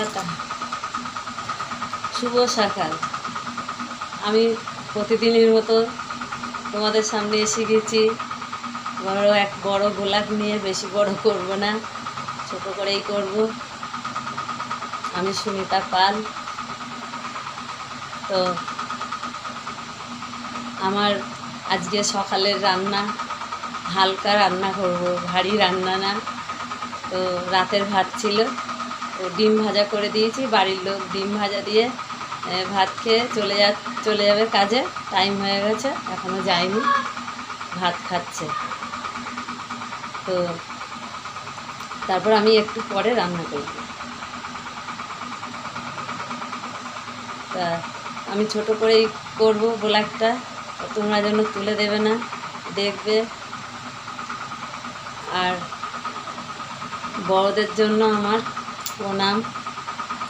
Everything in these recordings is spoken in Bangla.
টাটা শুভ সকাল। আমি প্রতিদিনের মতো তোমাদের সামনে এসে গেছি। বড় এক বড় গোলাপ নিয়ে বেশি বড় করব না, ছোট করেই করব। আমি সুমিতা পাল। তো আমার আজকে সকালের রান্না, হালকা রান্না করব, ভারী রান্না না, তো রাতের ভাত ছিল। তো ডিম ভাজা করে দিয়েছি, বাড়ির লোক ডিম ভাজা দিয়ে ভাত খেয়ে চলে যা, চলে যাবে কাজে টাইম হয়ে গেছে এখনও যায়নি, ভাত খাচ্ছে। তো তারপর আমি একটু পরে রান্না করব। তা আমি ছোট করেই করব ব্লাকটা তোমরা যেন তুলে দেবে না, দেখবে। আর বড়দের জন্য আমার প্রণাম।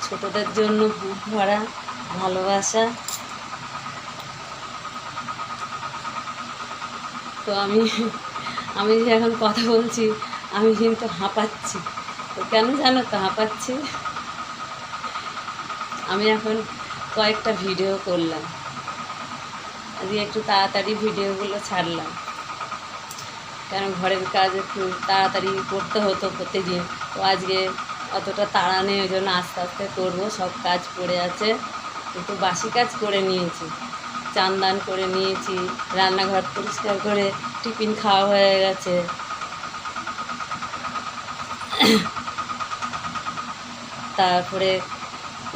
ছোটদের জন্য বুক ভরা, ভালোবাসা। তো আমি আমি যে এখন কথা বলছি, আমি কিন্তু হাঁপাচ্ছি। তো কেন জানো তো হাঁপাচ্ছি? আমি এখন কয়েকটা ভিডিও করলাম। আজকে একটু তাড়াতাড়ি ভিডিওগুলো ছাড়লাম। কেন ঘরের কাজ একটু তাড়াতাড়ি করতে হতো প্রতিদিন। তো আজকে অতটা তাড়া নেই, ওই জন্য আস্তে আস্তে করব, সব কাজ পড়ে আছে। কিন্তু বাসি কাজ করে নিয়েছি চান দান করে নিয়েছি, রান্নাঘর পরিষ্কার করে টিফিন খাওয়া হয়ে গেছে। তারপরে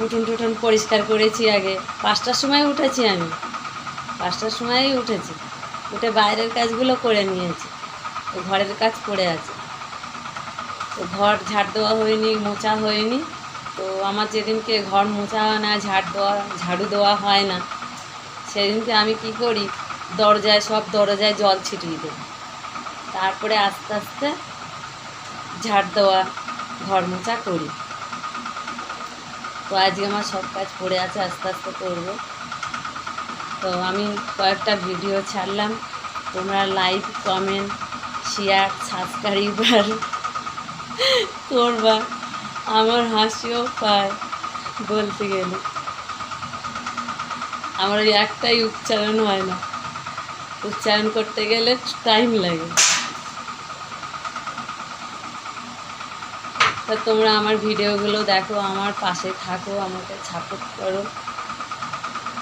উঠুন টুঠোন পরিষ্কার করেছি আগে, পাঁচটার সময় উঠেছি আমি, পাঁচটার সময়ই উঠেছি, উঠে বাইরের কাজগুলো করে নিয়েছি, ঘরের কাজ পড়ে আছে। তো ঘর ঝাড় দেওয়া হয়নি, মোছা হয়নি। তো আমার যেদিনকে ঘর মোছা হয় না, ঝাড় দেওয়া, ঝাড়ু দেওয়া হয় না, সেদিনকে আমি কি করি? দরজায়, সব দরজায় জল ছিটিয়ে দিই। তারপরে আস্তে আস্তে ঝাড় দেওয়া, ঘর মোছা করি। তো আজকে আমার সব কাজ পড়ে আছে, আস্তে আস্তে করব। তো আমি কয়েকটা ভিডিও ছাড়লাম। তোমরা লাইক কমেন্ট শেয়ার সাবস্ক্রাইবার করবা। আমার হাসিও পায় বলতে গেলে। আমার ওই একটাই উচ্চারণ হয় না। উচ্চারণ করতে গেলে টাইম লাগে। তা তোমরা আমার ভিডিওগুলো দেখো, আমার পাশে থাকো, আমাকে সাপোর্ট করো।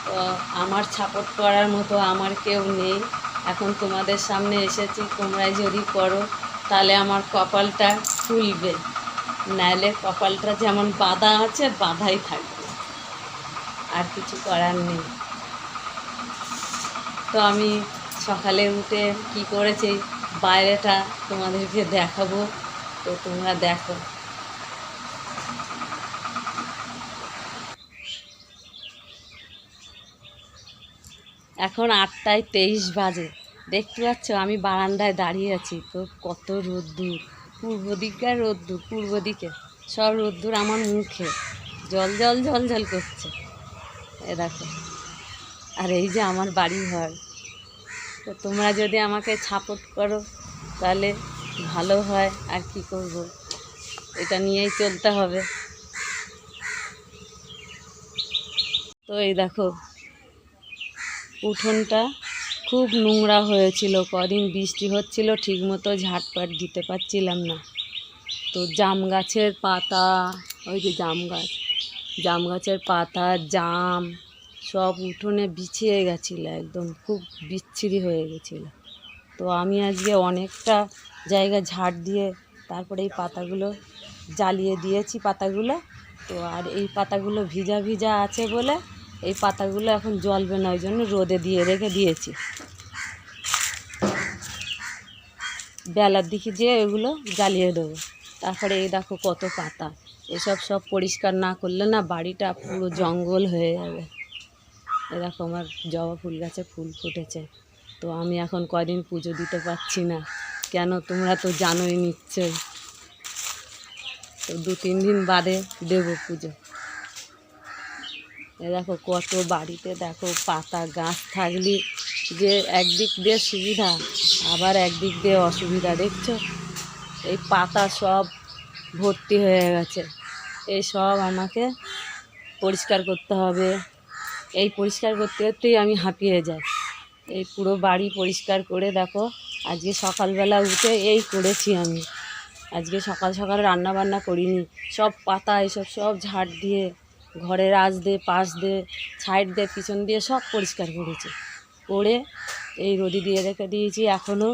তো আমার সাপোর্ট করার মতো আমার কেউ নেই। এখন তোমাদের সামনে এসেছি, তোমরাই যদি করো, তাহলে আমার কপালটা খুলবে নাহলে কপালটা যেমন বাঁধা আছে, বাঁধাই থাকবে। আর কিছু করার নেই। তো আমি সকালে উঠে কি করেছি, বাইরেটা তোমাদেরকে দেখাবো। তো তোমরা দেখো। এখন আটটায় তেইশ বাজে। দেখতে পাচ্ছ, আমি বারান্দায় দাঁড়িয়ে আছি। তো কত রোদ্দুর। পূর্ব দিককার রোদ্দুর, পূর্ব দিকে। সব রোদ্দুর আমার মুখে। জল জল জল জল করছে। এ দেখো। আর এই যে আমার বাড়ি ঘর তো তোমরা যদি আমাকে সাপোর্ট করো, তাহলে ভালো হয়। আর কি করব? এটা নিয়েই চলতে হবে। তো এই দেখো, উঠোনটা খুব নোংরা হয়েছিল, কদিন বৃষ্টি হচ্ছিল, ঠিকমতো ঝাড়পাট দিতে পারছিলাম না। তো জাম গাছের পাতা, ওই যে জাম গাছ, জাম গাছের পাতা, জাম, সব উঠোনে বিছিয়ে গেছিল একদম, খুব বিচ্ছিরি হয়ে গেছিল। তো আমি আজকে অনেকটা জায়গা ঝাড় দিয়ে তারপরে এই পাতাগুলো জ্বালিয়ে দিয়েছি, পাতাগুলো। তো আর এই পাতাগুলো ভিজা ভিজা আছে বলে এই পাতাগুলো এখন জলবে না, ওই জন্য রোদে দিয়ে রেখে দিয়েছি। বেলার দিকে যেয়ে এগুলো জ্বালিয়ে দেবো। তারপরে এই দেখো কত পাতা। এসব সব পরিষ্কার না করলে না বাড়িটা পুরো জঙ্গল হয়ে যাবে। এ দেখো আমার জবা ফুল গাছে ফুল ফুটেছে। তো আমি এখন কদিন পুজো দিতে পারছি না। কেন তোমরা তো জানোই নিশ্চয়ই। তো দু তিন দিন বাদে দেবো পুজো। দেখো কত বাড়িতে দেখো পাতা গাছ থাকলে যে একদিক দিয়ে সুবিধা, আবার একদিক দিয়ে অসুবিধা, দেখছ? এই পাতা সব ভর্তি হয়ে গেছে। এই সব আমাকে পরিষ্কার করতে হবে। এই পরিষ্কার করতে করতেই আমি হাঁপিয়ে যাই। এই পুরো বাড়ি পরিষ্কার করে দেখো, আজকে সকালবেলা উঠে এই করেছি আমি। আজকে সকাল সকাল রান্না বান্না করিনি। সব পাতা, এসব সব ঝাড় দিয়ে ঘরের আজ দিয়ে, পাশ দিয়ে সাইড দিয়ে, পিছন দিয়ে সব পরিষ্কার করেছি। করে এই রোদি দিয়ে রেখে দিয়েছি। এখনও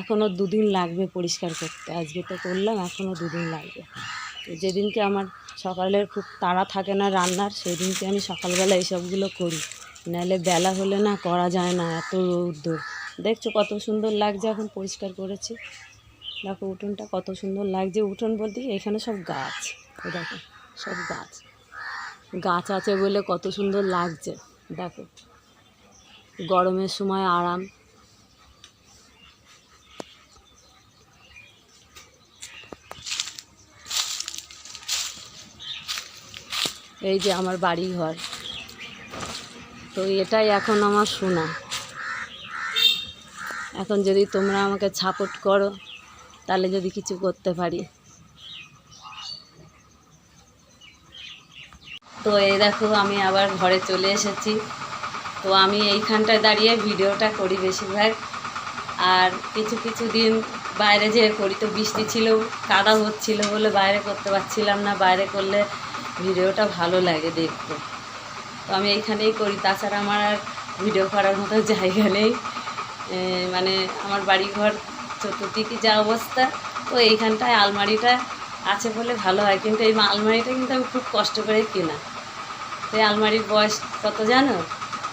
এখনও দুদিন লাগবে পরিষ্কার করতে। আজকে তো করলাম এখনও দুদিন লাগবে। যেদিনকে আমার সকালের খুব তাড়া থাকে না রান্নার সেই দিনকে আমি সকালবেলা এইসবগুলো করি। নাহলে বেলা হলে না করা যায় না, এত রৌদ্র দেখছ কত সুন্দর লাগছে এখন পরিষ্কার করেছি। দেখো উঠোনটা কত সুন্দর লাগছে। উঠোন বলতে এখানে সব গাছ। দেখো, সব গাছ। গাছ আছে বলে কত সুন্দর লাগছে। দেখো। গরমের সময় আরাম। এই যে আমার বাড়ি ঘর তো এটাই এখন আমার শোনা এখন যদি তোমরা আমাকে সাপোর্ট করো, তাহলে যদি কিছু করতে পারি। তো এই দেখো, আমি আবার ঘরে চলে এসেছি। তো আমি এইখানটায় দাঁড়িয়ে ভিডিওটা করি বেশিরভাগ। আর কিছু কিছু দিন বাইরে যেয়ে করি। তো বৃষ্টি ছিল, কাদা হচ্ছিল বলে বাইরে করতে পারছিলাম না। বাইরে করলে ভিডিওটা ভালো লাগে দেখতে। তো আমি এইখানেই করি। তাছাড়া আমার আর ভিডিও করার মতো জায়গা নেই। মানে আমার বাড়িঘর চতুর্দিকে যা অবস্থা, তো এইখানটায় আলমারিটা আছে বলে ভালো হয়। কিন্তু এই আলমারিটা কিন্তু আমি খুব কষ্ট করে কেনা। তো এই আলমারির বয়স কত জানো?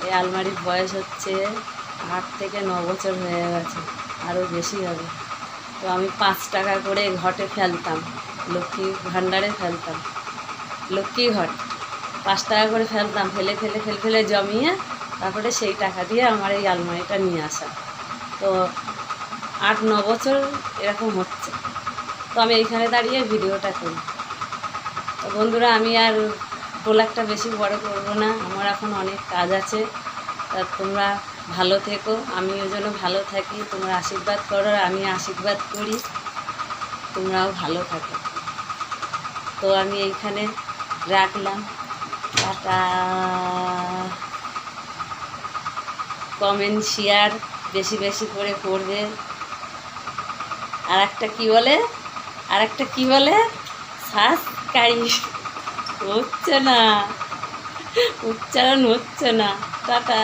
এই আলমারির বয়স হচ্ছে আট থেকে ন বছর হয়ে গেছে আরও বেশি হবে। তো আমি পাঁচ টাকা করে ঘটে ফেলতাম, লক্ষ্মী ভাণ্ডারে ফেলতাম। লক্ষ্মী ঘট, পাঁচ টাকা করে ফেলতাম, ফেলে ফেলে ফেলে ফেলে জমিয়ে তারপরে সেই টাকা দিয়ে আমার এই আলমারিটা নিয়ে আসা। তো আট, ন বছর এরকম হচ্ছে। তো আমি এইখানে দাঁড়িয়ে ভিডিওটা করি। তো বন্ধুরা, আমি আর ব্লগটা বেশি বড় করব না, আমার এখন অনেক কাজ আছে। তা তোমরা ভালো থেকো, আমিও যেন ভালো থাকি, তোমরা আশীর্বাদ করো, আমি আশীর্বাদ করি, তোমরাও ভালো থাকো। তো আমি এইখানে রাখলাম, টাটা। কমেন্ট, শেয়ার বেশি বেশি করে করবে। আর একটা কী বলে? আর একটা কী বলে? সাবস্ক্রাইব। হচ্ছে না। উচ্চারণ হচ্ছে না। টাটা।